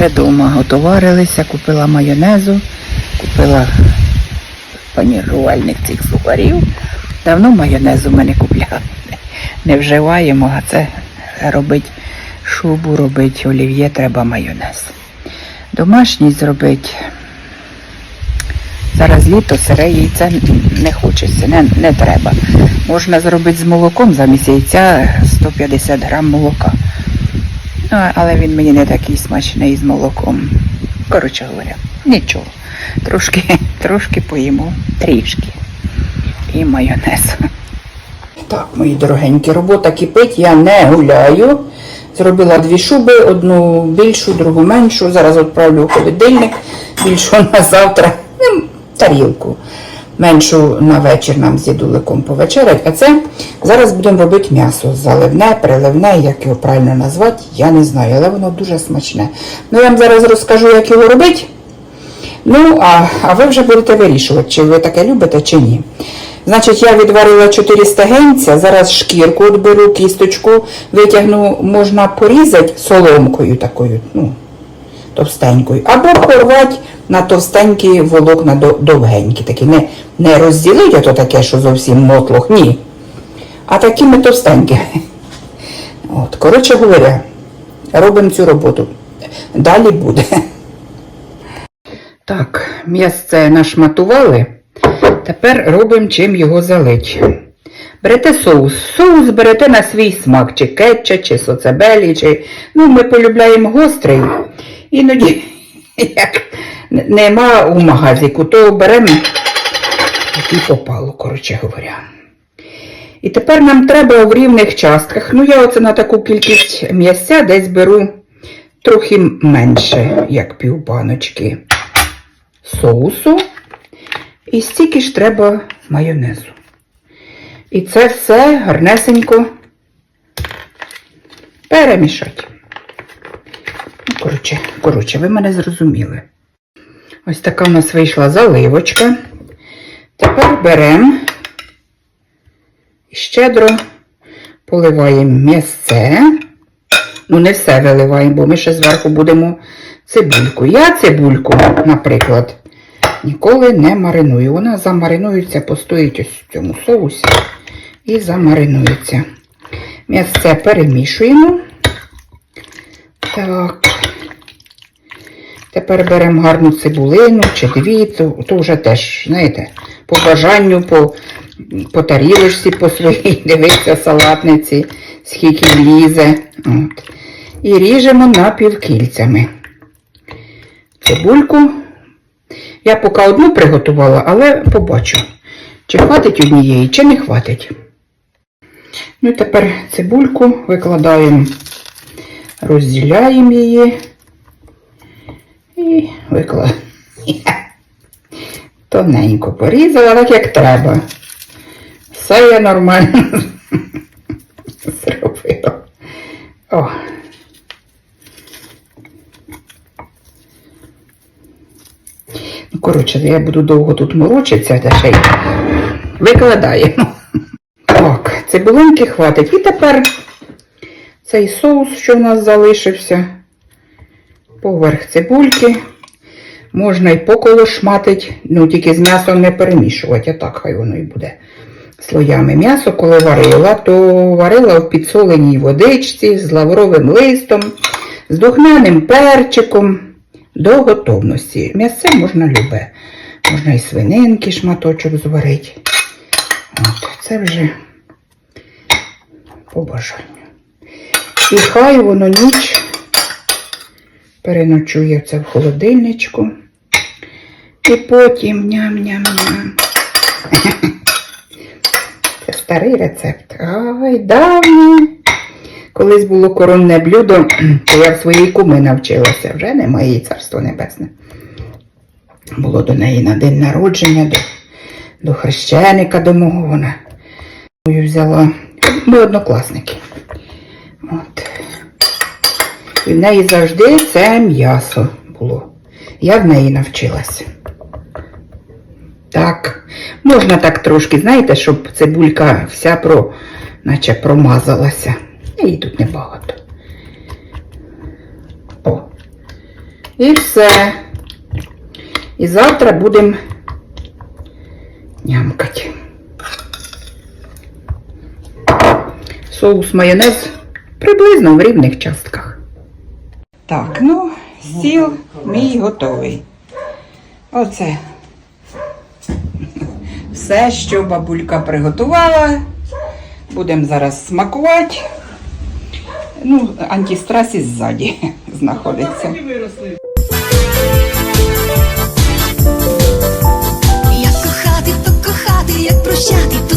Вже вдома отоварилися, купила майонезу, купила панірувальник цих сухарів. Давно майонезу ми не купляли. Не вживаємо, а це робить шубу, робить олів'є, треба майонез. Домашній зробить. Зараз літо сире яйця не хочеться, не, не треба. Можна зробити з молоком замість яйця 150 грам молока. Ну, але він мені не такий смачний з молоком. Коротше говоря, нічого. Трошки, трошки поїмо, трішки. І майонез. Так, мої дорогенькі, робота кипить, я не гуляю. Зробила дві шуби, одну більшу, другу меншу. Зараз відправлю у холодильник, більшу на завтра, тарілку. Меншу на вечір нам з дідуликом повечерять. А це зараз будемо робити м'ясо. Заливне, приливне, як його правильно назвати, я не знаю, але воно дуже смачне. Ну, я вам зараз розкажу, як його робити. Ну, а, а ви вже будете вирішувати, чи ви таке любите, чи ні. Значить, я відварила 4 стегенця, зараз шкірку от беру, кісточку витягну, можна порізати соломкою такою, ну, товстенькою, або порвати на товстенькі волокна до- довгенькі, такі, не, не розділити ото таке, що зовсім мотлох, ні. А такими товстенькими. От, коротше говоря, робимо цю роботу. Далі буде. Так, м'ясце нашматували. Тепер робимо чим його залить. Берете соус. Соус берете на свій смак, чи кетча, чи соцебелі, чи. Ну, ми полюбляємо гострий. Іноді, як нема у магазику, то беремо який попало, коротше говоря. І тепер нам треба в рівних частках. Ну, я оце на таку кількість м'ясця десь беру трохи менше, як півбаночки соусу. І стільки ж треба майонезу. І це все гарнесенько перемішати. Коротше, коротше, ви мене зрозуміли. Ось така у нас вийшла заливочка. Тепер беремо і щедро поливаємо м'ясце. Ну, не все виливаємо, бо ми ще зверху будемо цибульку. Я цибульку, наприклад, ніколи не мариную. Вона замаринується, постоїть ось в цьому соусі і замаринується. М'ясце перемішуємо. Так. Тепер беремо гарну цибулину чи дві, то, то вже теж, знаєте, по бажанню, по, по тарілочці по своїй, дивиться салатниці, скільки влізе. От. І ріжемо напівкільцями. Цибульку. Я поки одну приготувала, але побачу, чи хватить однієї, чи не хватить. Ну і тепер цибульку викладаємо, розділяємо її і викладаємо. Тоненько порізала, так як треба. Все я нормально зробила. О. Ну, коротше, я буду довго тут морочитися, та ще й викладаємо. Так, цибулинки хватить. І тепер цей соус, що в нас залишився, поверх цибульки. Можна і поколошматить, ну тільки з м'ясом не перемішувати, а так хай воно і буде слоями. М'ясо, коли варила, то варила в підсоленій водичці з лавровим листом, з духмяним перчиком до готовності. М'ясце можна любе. Можна і свининки шматочок зварити. От, це вже по бажанню. І хай воно ніч переночує це в холодильничку. І потім ням-ням-ням. Це старий рецепт. Ай, давній. Колись було коронне блюдо, то я в своїй куми навчилася. Вже немає її царство небесне. Було до неї на день народження, до, до хрещеника до мого вона. Мою взяла. Ми однокласники. От. І в неї завжди це м'ясо було. Я в неї навчилася. Так, можна так трошки, знаєте, щоб цибулька вся про, наче промазалася. Її тут небагато. О. І все. І завтра будемо нямкати. Соус майонез приблизно в рівних частках. Так, ну, стіл мій готовий. Оце все, що бабулька приготувала. Будемо зараз смакувати. Ну, антистрес і ззаді знаходиться. Як кохати, то кохати, як прощати, то